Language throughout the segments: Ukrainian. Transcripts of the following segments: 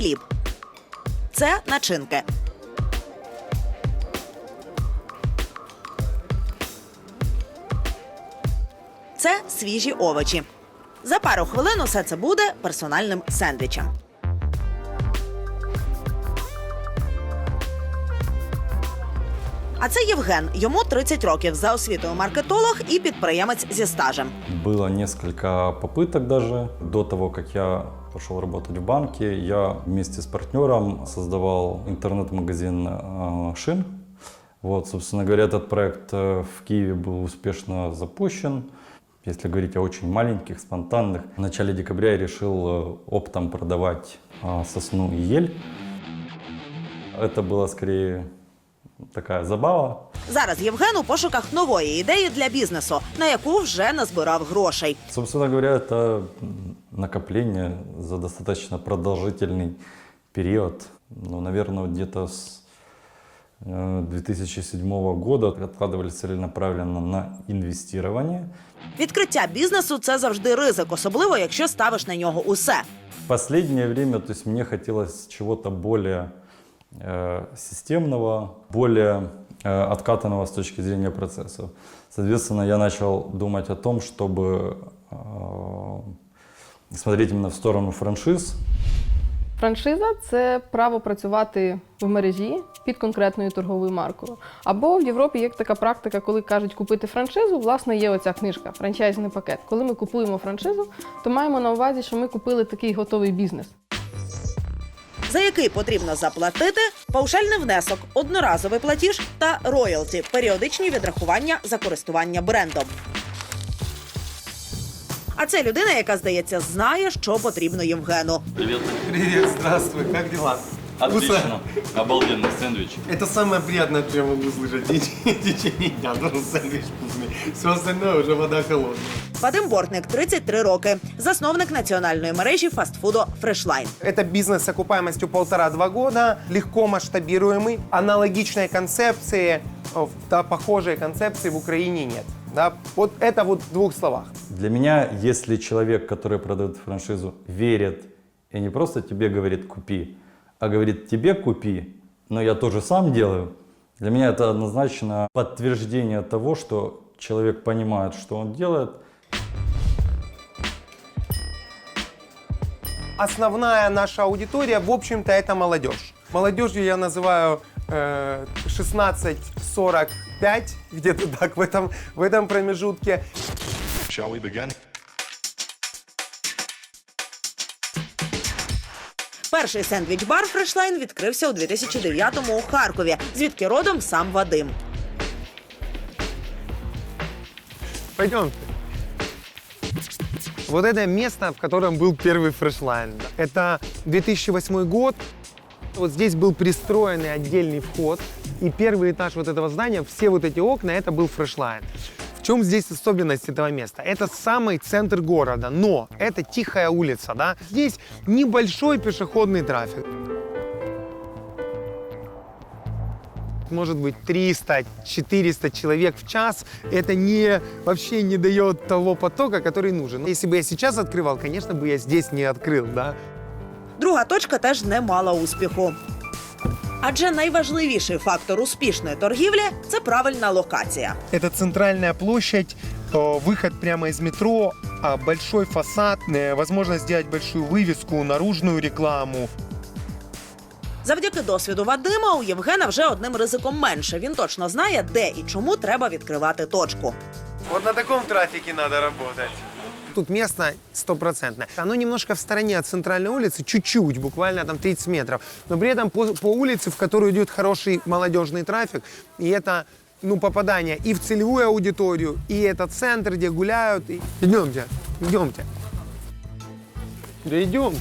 Хліб. Це начинки. Це свіжі овочі. За пару хвилин усе це буде персональним сендвічем. А це Євген. Йому 30 років за освітою маркетолог і підприємець зі стажем. Было несколько попыток даже. До того, как я пошел работать в банке, я вместе с партнером создавал интернет-магазин э, шин. Вот, собственно говоря, этот проект э, в Киеве был успешно запущен. Если говорить о очень маленьких, спонтанных, в начале декабря я решил э, оптом продавать сосну и ель. Это было скорее такая забава, Зараз Євген у пошуках нової ідеї для бізнесу, на яку вже назбирав грошей. Собственно говоря, это м, накопление за достаточно продолжительный период. Ну, наверное, вот где-то с э, 2007 года откладывались целенаправленно на инвестирование. Відкриття бізнесу це завжди ризик, особливо якщо ставиш на нього усе. В последнее время то есть мне хотелось чего-то более э, системного, более э, откатанного с точки зрения процессов. Соответственно, я начал думать о том, чтобы э, смотреть именно в сторону франшиз, Франшиза це право працювати в мережі під конкретною торговою маркою. Або в Європі є така практика, коли кажуть купити франшизу, власне, є оця книжка, франчайзний пакет. Коли ми купуємо франшизу, то маємо на увазі, що ми купили такий готовий бізнес. за який потрібно заплатити паушальний внесок, одноразовий платіж та роялті періодичні відрахування за користування брендом. А це людина, яка здається, знає, що потрібно Євгену. Привіт, Привіт, здравствуй, как дела? Вкусно? Отлично. Обалденный сэндвич. Это самое приятное, что я могу слышать в теч- в течение дня. Ну, сэндвич вкусный. Все остальное уже вода холодная. Вадим Бортник, 33 роки, засновник національної мережі фастфуду Фрешлайн. Это бизнес с окупаемостью полтора-два года, легко масштабируемый. Аналогичной концепции, о, да, похожей концепции в Украине нет. Да, вот это вот в двух словах. Для меня, если человек, который продает франшизу, верит и не просто тебе говорит «купи», а говорит «тебе купи», но я тоже сам делаю, для меня это однозначно подтверждение того, что человек понимает, что он делает, Основная наша аудитория, в общем-то, это молодежь. Молодежью я называю э, 16-45, где-то так в этом, в этом промежутке. Shall we begin? Перший сендвіч-бар Фрешлайн відкрився у 2009-му у Харкові, звідки родом сам Вадим. Пойдемте. Вот это место, в котором был первый фрешлайн. Это 2008 год. Вот здесь был пристроенный отдельный вход. И первый этаж вот этого здания, все вот эти окна, это был фрешлайн. В чем здесь особенность этого места? Это самый центр города, но это тихая улица, да? Здесь небольшой пешеходный трафик. может быть 300-400 человек в час. Это не, вообще не дает того потока, который нужен. Если бы я сейчас открывал, конечно бы я здесь не открыл, да. Друга точка теж не мала успіху. Адже найважливіший фактор успішної торгівлі це правильна локація. Это центральная площадь, э, выход прямо из метро, а, большой фасад, э, возможность сделать большую вывеску, наружную рекламу. Завдяки досвіду Вадима у Євгена вже одним ризиком менше. Він точно знає, де і чому треба відкривати точку. Вот на таком трафике надо работать. Тут место стопроцентное. Оно немножко в стороне от центральной улицы, чуть-чуть, буквально там 30 метров. Но при этом по, по улице, в которую идет хороший молодежный трафик, и это ну, попадание и в целевую аудиторию, и это центр, где гуляют. И... Идемте, идемте. Да идемте.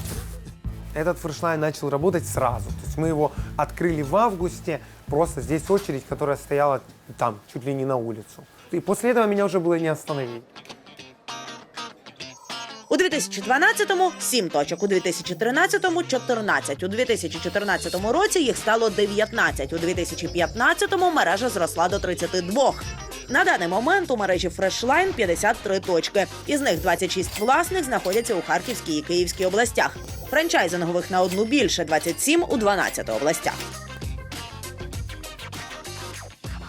Этот фрешлайн начал работать сразу. То есть мы его открыли в августе. Просто здесь очередь, которая стояла там, чуть ли не на улицу. И после этого меня уже было не остановить. У 2012-му – 7 точок, у 2013-му – 14, у 2014 році їх стало 19, у 2015-му мережа зросла до 32. На даний момент у мережі Фрешлайн 53 точки. Із них 26 власних знаходяться у Харківській і Київській областях. франчайзингових на одну більше 27 у 12 областях.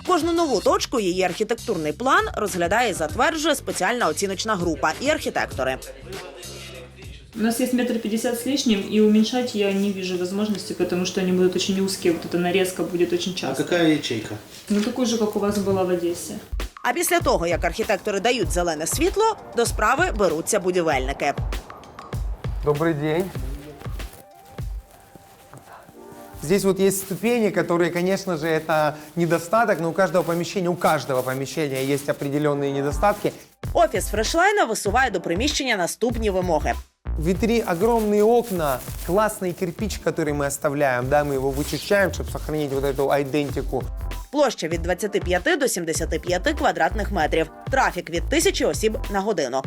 Кожну нову точку її архітектурний план розглядає і затверджує спеціальна оціночна група і архітектори. У нас есть метр пятьдесят с лишним, и уменьшать я не вижу возможности, потому что они будут очень узкие, вот эта нарезка будет очень А часто. какая ячейка? Ну, такой же, как у вас была в Одессе. А після того, як архітектори дають зелене світло, до справи беруться будівельники. Добрый день. Здесь вот есть ступени, которые, конечно же, это недостаток, но у каждого помещения, у каждого помещения есть определенные недостатки. Офіс Фрешлайна висуває до приміщення наступні вимоги. В витри огромные окна, классный кирпич, который мы оставляем, да, мы его вычищаем, чтобы сохранить вот эту айдентику. Площа від 25 до 75 квадратних метрів. Трафік від тисячі осіб на годину.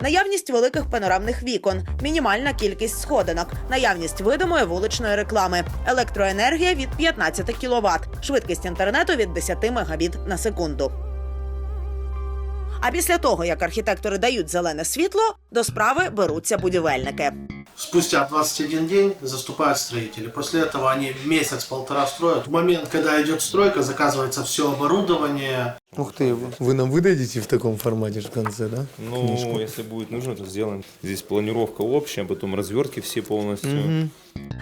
Наявність великих панорамних вікон, мінімальна кількість сходинок, наявність видимої вуличної реклами, електроенергія від 15 кВт, швидкість інтернету від 10 мегабіт на секунду. А після того, як архітектори дають зелене світло, до справи беруться будівельники. Спустя 21 день заступают строители. После этого они месяц-полтора строят. В момент, когда идет стройка, заказывается все оборудование. Ух ты, вы нам выдадите в таком формате в конце, да? Ну, если будет нужно, то сделаем. Здесь планировка общая, потом развертки все полностью.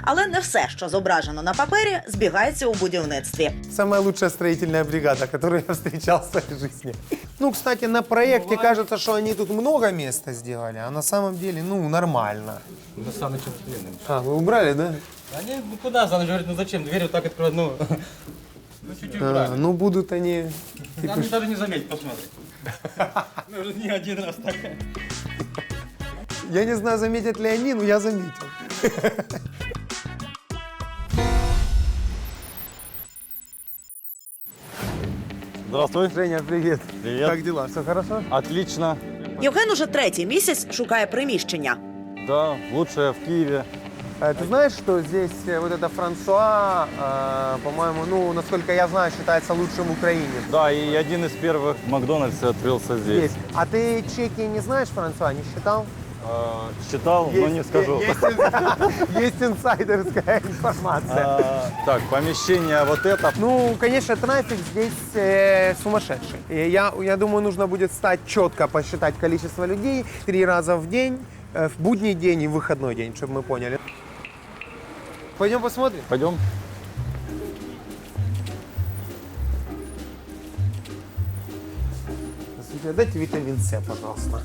Але не все, що зображено на папері, збігається у будівництві. Самая лучшая строительная бригада, которую я встречал в своей жизни. Ну, кстати, на проекте кажется, что они тут много места сделали, а на самом деле, ну, нормально. Ну, самый чемпионный. А, вы убрали, да? Они, ну куда, Саныч говорит, ну зачем, дверь вот так открывать, ну, ну чуть-чуть ну, будут они... Они даже не заметят, посмотрит. Ну, уже не один раз так. Я не знаю, заметят ли они, но я заметил. Здравствуй. Женя, привет. Привет. Как дела? Все хорошо? Отлично. Євген уже третій місяць шукає приміщення. Да, лучшее в Киеве. Э, Ты знаешь, что здесь э, вот это Франсуа, э, по-моему, ну, насколько я знаю, считается лучшим в Украине. Да, и один из первых в Макдональдсе открылся здесь. Есть. А ты чеки не знаешь, Франсуа, не считал? Э, Читал, но не скажу. Есть, инс- есть инсайдерская информация. А, Так, помещение вот это. Ну, конечно, трафик здесь э, сумасшедший. И я, я думаю, нужно будет стать четко посчитать количество людей три раза в день, э, в будний день и в выходной день, чтобы мы поняли. Пойдем посмотрим. Пойдем. Дайте витамин С, пожалуйста.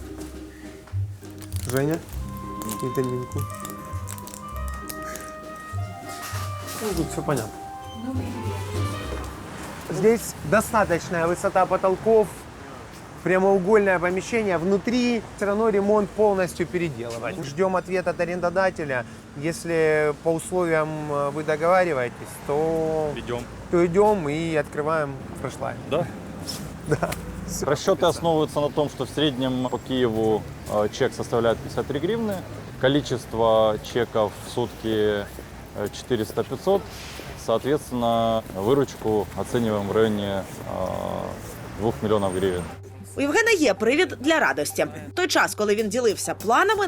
Женя, витаминку. Ну, тут все понятно. Здесь достаточная высота потолков, прямоугольное помещение. Внутри все равно ремонт полностью переделывать. Ждем ответ от арендодателя. Если по условиям э, вы договариваетесь, то, Идем. то идем и открываем фрешлайн. Да? Да. Расчеты основываются на том, что в среднем по Киеву э, чек составляет 53 гривны. Количество чеков в сутки э, 400-500. Соответственно, выручку оцениваем в районе э, 2 миллионов гривен. У Євгена є привід для радості. Той час, коли він ділився планами,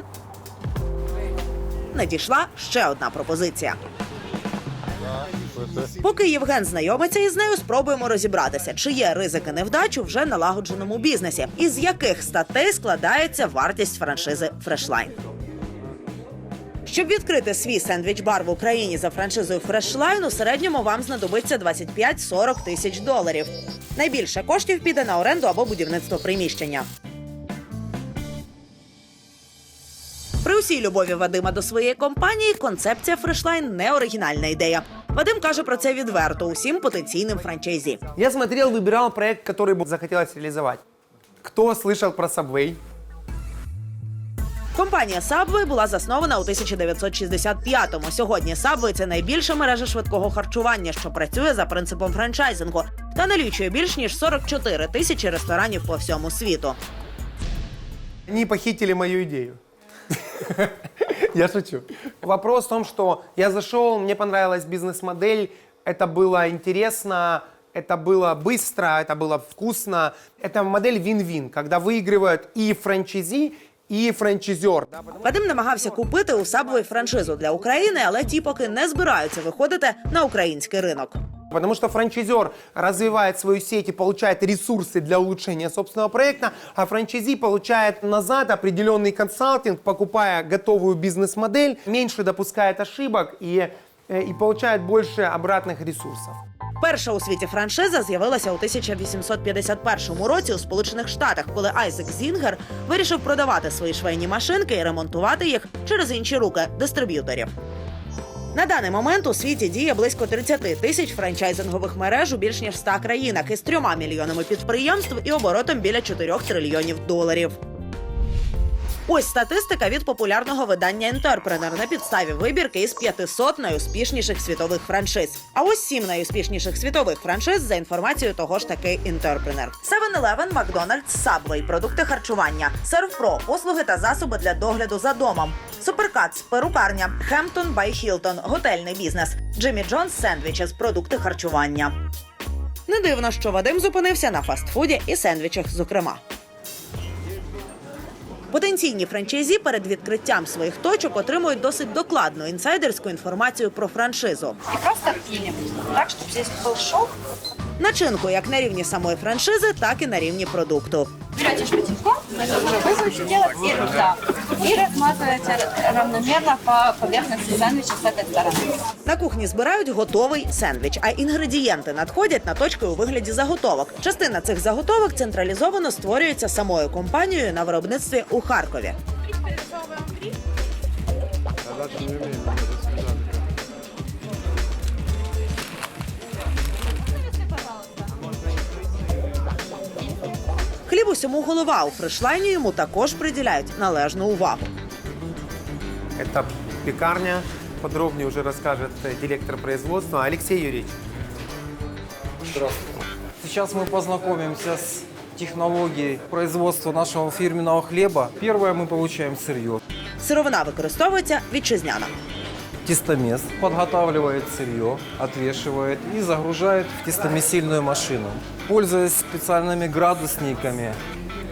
надійшла ще одна пропозиція. Поки Євген знайомиться із нею, спробуємо розібратися, чи є ризики невдач вже налагодженому бізнесі, і з яких статей складається вартість франшизи Фрешлайн. Щоб відкрити свій сендвіч-бар в Україні за франшизою Фрешлайн, у середньому вам знадобиться 25-40 тисяч доларів. Найбільше коштів піде на оренду або будівництво приміщення. При усій любові Вадима до своєї компанії концепція Фрешлайн не оригінальна ідея. Вадим каже про це відверто усім потенційним франчайзі. Я смотрел, выбирал проект, который бы захотелось реализовать. Кто слышал про Subway? Компанія Subway була заснована у 1965-му. Сьогодні Subway – це найбільша мережа швидкого харчування, що працює за принципом франчайзингу та налічує більш ніж 44 тисячі ресторанів по всьому світу. Они похитили мою идею. Я шучу. Вопрос в том, что я зашел, мне понравилась бизнес-модель, это было интересно, это было быстро, это было вкусно. Это модель вин-вин, когда выигрывают и франчайзи, и франчайзер. Вадим намагався купити у Subway франшизу для України, але ті поки не збираються виходити на український ринок. Потому что франчайзер развивает свою сеть и получает ресурсы для улучшения собственного проекта, а франчайзи получает назад определенный консалтинг, покупая готовую бизнес-модель, меньше допускает ошибок и, э, и получает больше обратных ресурсов. Перша у світі франшиза з'явилася у 1851 році у Сполучених Штатах, коли Айзек Зінгер вирішив продавати свої швейні машинки і ремонтувати їх через інші руки дистриб'юторів. На даний момент у світі діє близько 30 тисяч франчайзингових мереж у більш ніж 100 країнах із трьома мільйонами підприємств і оборотом біля 4 трильйонів доларів. Ось статистика від популярного видання Інтерпренер на підставі вибірки із 500 найуспішніших світових франшиз. А ось сім найуспішніших світових франшиз за інформацією того ж таки Інтерпренер. 7-Eleven, Макдональдс, Subway, продукти харчування, Сервпро, послуги та засоби для догляду за домом, Суперкатс, перукарня, Хемптон бай Хілтон, готельний бізнес, Джиммі Джонс, сендвічес, продукти харчування. Не дивно, що Вадим зупинився на фастфуді і сендвічах, зокрема. Потенційні франчайзі перед відкриттям своїх точок отримують досить докладну інсайдерську інформацію про франшизу. Пилим. Так, щоб здесь був шов. Начинку як на рівні самої франшизи, так і на рівні продукту. Берете шпатиком, вы будете делать и туда. И размазываете равномерно по поверхности сэндвича с этой стороны. На кухні збирають готовий сендвіч, а інгредієнти надходять на точки у вигляді заготовок. Частина цих заготовок централізовано створюється самою компанією на виробництві у Харкові. Хліб усьому голова у фрешлайні йому також приділяють належну увагу. Это пекарня. Подробнее уже расскажет э, директор производства Алексей Юрьевич. Сейчас мы познакомимся с технологией производства нашего фирменного хлеба. Первое мы получаем сырье. Сировина використовується вітчизняна. Тестомес подготавливает сырье, отвешивает и загружает в тестомесильную машину. Пользуясь специальными градусниками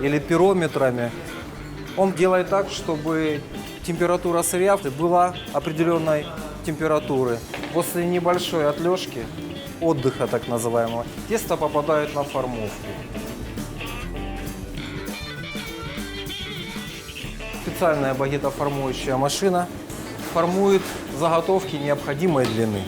или пирометрами, он делает так, чтобы температура сырья была определенной температуры. После небольшой отлежки, отдыха так называемого, тесто попадает на формовку. Специальная багетоформующая машина формует заготовки необходимой длины.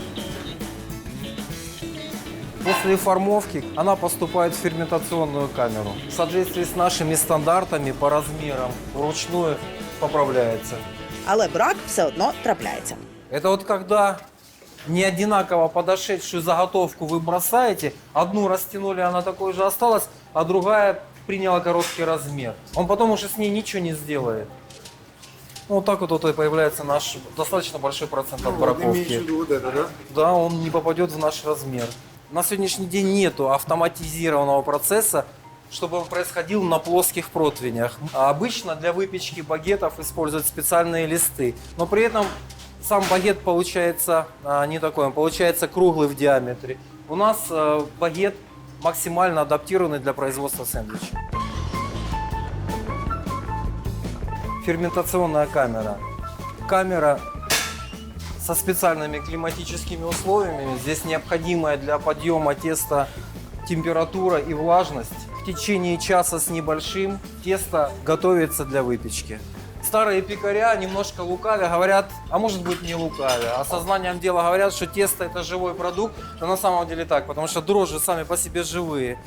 После формовки она поступает в ферментационную камеру. В соответствии с нашими стандартами по размерам вручную поправляется. Але брак все одно трапляється. Это вот когда не одинаково подошедшую заготовку вы бросаете, одну растянули, она такой же осталась, а другая приняла короткий размер. Он потом уже с ней ничего не сделает. Ну, вот так вот, вот и появляется наш достаточно большой процент отбраковки. Да, он не попадет в наш размер. На сегодняшний день нету автоматизированного процесса, чтобы он происходил на плоских противнях. А обычно для выпечки багетов используют специальные листы. Но при этом сам багет получается а, не такой, он получается круглый в диаметре. У нас э, багет максимально адаптированный для производства сэндвича. Ферментационная камера. Камера со специальными климатическими условиями. Здесь необходимая для подъема теста температура и влажность. В течение часа с небольшим тесто готовится для выпечки. Старые пекаря немножко лукавя говорят, а может быть не лукавя, а сознанием дела говорят, что тесто это живой продукт, но на самом деле так, потому что дрожжи сами по себе живые.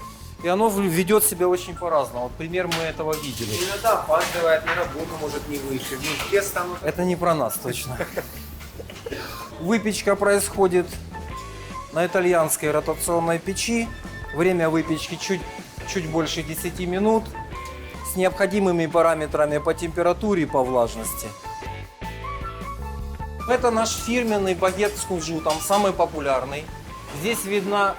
И оно ведет себя очень по-разному. Вот пример мы этого видели. Иногда опаздывает на работу, может не выше. Ну, тесто, оно Это не про нас точно. Выпечка происходит на итальянской ротационной печи. Время выпечки чуть, чуть больше 10 минут с необходимыми параметрами по температуре и по влажности. Это наш фирменный багет с кунжутом, самый популярный. Здесь видна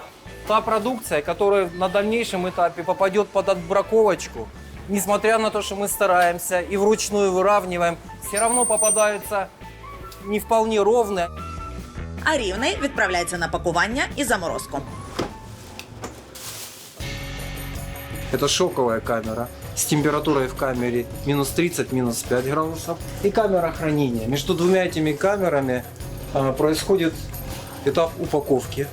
та продукция, которая на дальнейшем этапе попадет под отбраковочку. Несмотря на то, что мы стараемся и вручную выравниваем, все равно попадаются не вполне ровные. А рівний відправляється на пакування і заморозку. Это шоковая камера. с температурой в камере минус 30, минус 5 градусов. И камера хранения. Между двумя этими камерами а, происходит этап упаковки.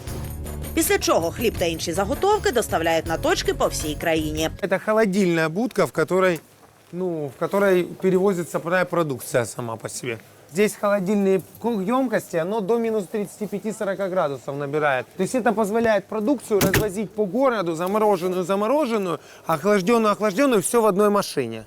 Після чого хліб та інші заготовки доставляють на точки по всій країні. Это холодильная будка, в которой, ну, в которой перевозится пря- продукция сама по себе. Здесь холодильные емкости, оно до минус 35-40 градусов набирает. То есть это позволяет продукцию развозить по городу, замороженную, замороженную, охлажденную, охлажденную, все в одной машине.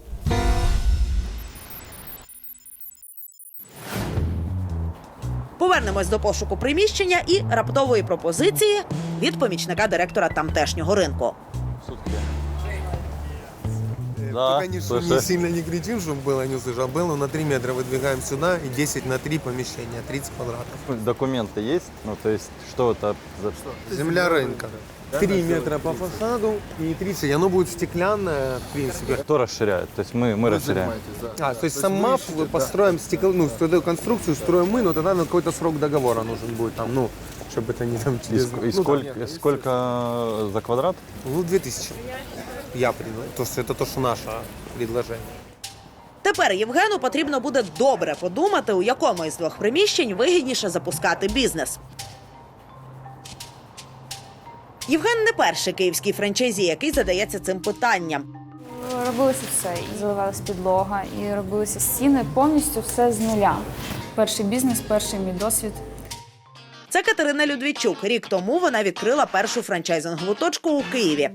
Повернемось до пошуку приміщення і раптової пропозиції від помічника директора тамтешнього ринку. Да, Только не, слушай. не сильно не кричим, чтобы было не услышал. Было на 3 метра выдвигаем сюда и 10 на 3 помещения, 30 квадратов. Документы есть? Ну, то есть, что это за что? Земля рынка. 3 метра по фасаду и 30. Оно будет стеклянное, в принципе. Кто расширяет? То есть мы, мы расширяем. А, то есть сама мы построим стекол, ну, эту конструкцию строим мы, но тогда на какой-то срок договора нужен будет там, ну, чтобы это не там И, через... и ну, там, сколько, нет, сколько за квадрат? Ну, 2000. Я предложил. То есть это то, что наше предложение. Тепер Євгену потрібно буде добре подумати, у якому із двох приміщень вигідніше запускати бізнес. Євген не перший київський франчайзі, який задається цим питанням. Робилося все. І заливалась підлога, і робилися стіни, повністю все з нуля. Перший бізнес, перший мій досвід. Це Катерина Людвічук. Рік тому вона відкрила першу франчайзингову точку у Києві.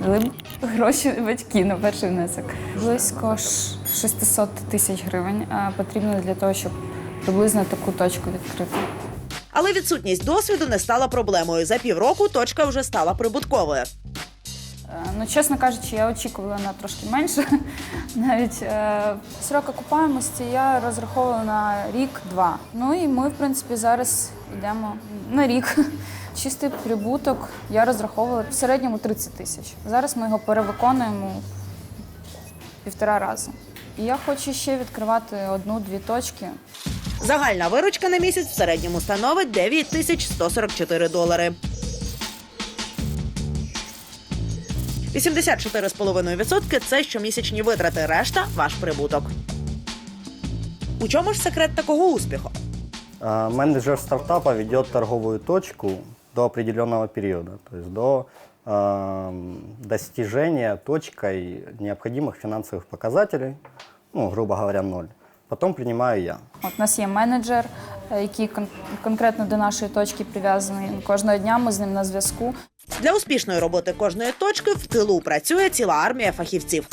Дали гроші батьки на перший внесок. Близько ш- 600 тисяч гривень потрібно для того, щоб приблизно таку точку відкрити. Але відсутність досвіду не стала проблемою. За півроку точка вже стала прибутковою. Е, Ну, чесно кажучи, я очікувала на трошки менше. Навіть е, срок окупаємості я розраховувала на рік-два. Ну і ми, в принципі, зараз йдемо на рік. Чистий прибуток я розраховувала в середньому 30 тисяч. Зараз ми його перевиконуємо півтора рази. І я хочу ще відкривати одну-дві точки. Загальна виручка на місяць в середньому становить 9 тисяч 144 долари. 84,5% – це щомісячні витрати, решта ваш прибуток. У чому ж секрет такого успіху? Менеджер стартапа ведет торговую точку до определенного периода, то есть до э, достижения точкой необходимых финансовых показателей, ну, грубо говоря, ноль. Потом принимаю я. От у нас є менеджер, е, який кон- конкретно до нашої точки прив'язаний. Кожного дня ми з ним на зв'язку. Для успішної роботи кожної точки в тилу працює ціла армія фахівців.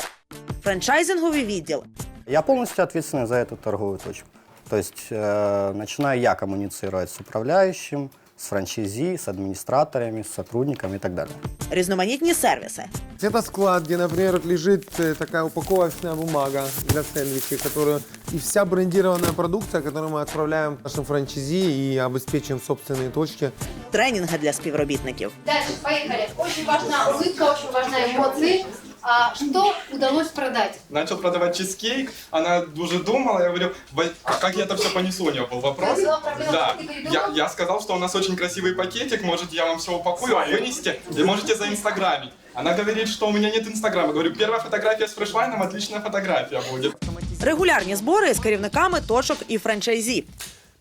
Франчайзинговий відділ Я полностью ответственный за эту торговую точку. То есть э, начинаю я коммуницировать с управляющим, с франчайзи, с администраторами, с сотрудниками и так далее. різноманітні сервіси. Это склад, где, например, вот лежит э, такая упаковочная бумага для сэндвичей, которую и вся брендированная продукция, которую мы отправляем нашим франчайзи и обеспечиваем собственные точки. тренінги для співробітників. Дальше, поехали. Очень важна улыбка, очень важна эмоции. А что удалось продать? начал продавать чизкейк, она уже думала, я говорю, «Во- а как я это все понесу, у нее был вопрос. Была проблема, Да, ты передумал? я, я сказал, что у нас очень красивый пакетик, может я вам все упакую, вынесите, и можете заинстаграмить. Она говорит, что у меня нет инстаграма. Говорю, первая фотография с фрешлайном, отличная фотография будет. Регулярні збори з керівниками точок і франчайзі.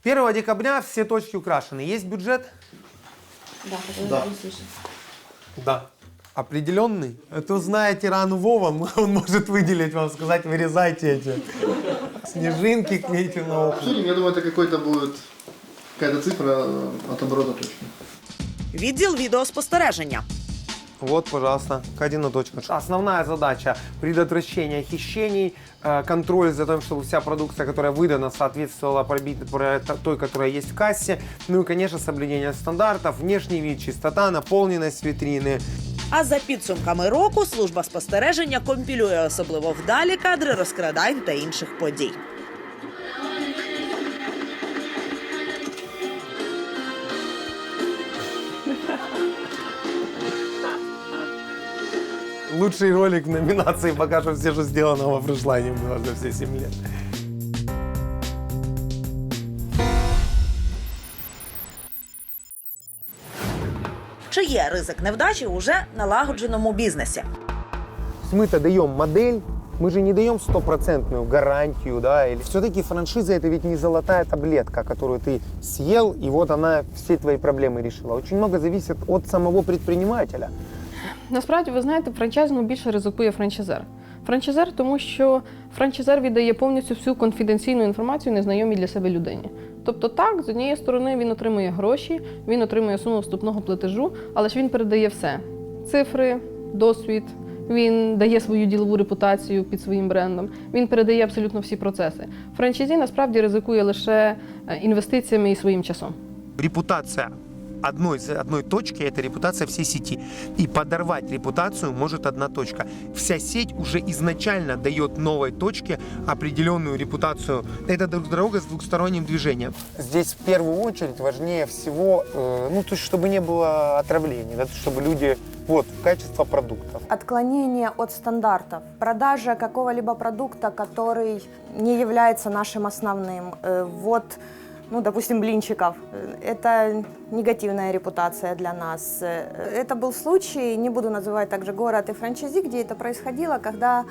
1 декабря все точки украшены. Есть бюджет? Да, Да. Да. Определенный? Это знаете рану Вова, он может выделить вам, сказать, вырезайте эти снежинки, клейте на окна. Я думаю, это какой-то будет какая-то цифра э, от оборота точно. Відділ відеоспостереження. Вот, пожалуйста, Кадина точка. Основная задача – предотвращение хищений, э, контроль за тем, чтобы вся продукция, которая выдана, соответствовала пробит- про- той, которая есть в кассе. Ну и, конечно, соблюдение стандартов, внешний вид, чистота, наполненность витрины. А за підсумками року служба спостереження компілює особливо вдалі кадри розкрадань та інших подій. Лучший ролик в номинации пока что все, что сделано во фрешлайне было за все 7 лет. Чи є ризик невдачі уже налагодженому бізнесі? есть мы-то даем модель, мы же не даем стопроцентную гарантию, да, или все-таки франшиза это ведь не золотая таблетка, которую ты съел, и вот она все твои проблемы решила. Очень много зависит от самого предпринимателя. Насправді, ви знаєте, франчайзингу більше ризикує франчайзер. Франчайзер, тому що франчайзер віддає повністю всю конфіденційну інформацію незнайомій для себе людині. Тобто, так, з однієї сторони він отримує гроші, він отримує суму вступного платежу, але ж він передає все: цифри, досвід. Він дає свою ділову репутацію під своїм брендом. Він передає абсолютно всі процеси. Франчайзі насправді ризикує лише е, інвестиціями і своїм часом. Репутация одной, одной точки – это репутация всей сети. И подорвать репутацию может одна точка. Вся сеть уже изначально дает новой точке определенную репутацию. Это друг- дорога с двухсторонним движением. Здесь в первую очередь важнее всего, э, ну, то есть, чтобы не было отравлений, да, чтобы люди, вот, качество продуктов. Отклонение от стандартов. Продажа какого-либо продукта, который не является нашим основным. Э, Вот, ну, допустим, блинчиков. Э, Это негативная репутация для нас. Э, Это был случай, не буду называть также город и франчайзи, где это происходило, когда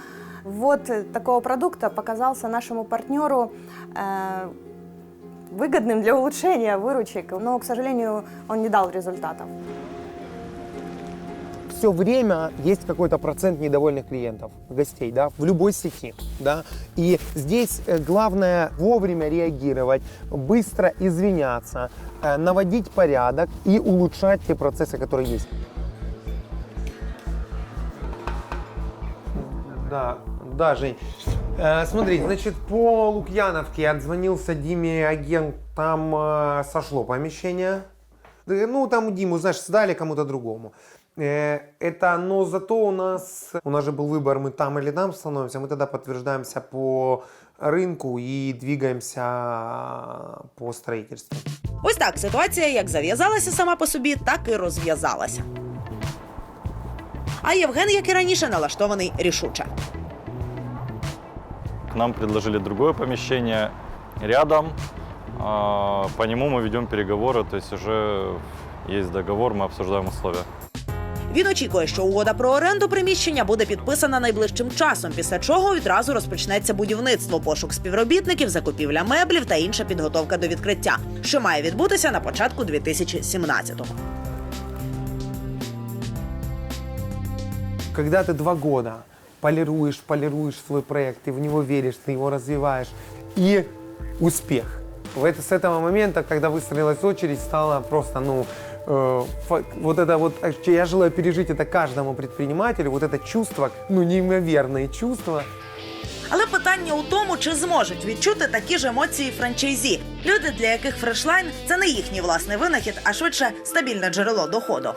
вот э, такого продукта показался нашему партнеру э, выгодным для улучшения выручек, но, к сожалению, он не дал результатов. Все время есть какой-то процент недовольных клиентов, гостей, да, в любой сети, да. И здесь э, главное вовремя реагировать, быстро извиняться, э, наводить порядок и улучшать те процессы, которые есть. Да, да, Жень. Э, смотри, значит, по Лукьяновке отзвонился Диме агент, там э, сошло помещение. Ну, там Диму, знаешь, сдали кому-то другому. Э, Это, но зато у нас, у нас же был выбор, мы там или там становимся, мы тогда подтверждаемся по рынку и двигаемся по строительству. Ось так ситуація як зав'язалася сама по собі, так і розв'язалася. А Євген, як і раніше, налаштований рішуче. К нам предложили другое помещение рядом. А, По нему мы ведем переговоры, то есть уже есть договор, мы обсуждаем условия. Він очікує, що угода про оренду приміщення буде підписана найближчим часом, після чого відразу розпочнеться будівництво, пошук співробітників, закупівля меблів та інша підготовка до відкриття, що має відбутися на початку 2017-го. Когда ты два года полируешь, полируешь свой проект, ты в него веришь, ты его развиваешь, и успех. В это, с этого момента, когда выстроилась очередь, стало просто, ну, э, фа- вот это вот, э, я желаю пережить это каждому предпринимателю, вот это чувство, ну, неимоверные чувства, Але питання у тому, чи зможуть відчути такі ж емоції франчайзі. Люди, для яких фрешлайн це не їхній власний винахід, а швидше стабільне джерело доходу.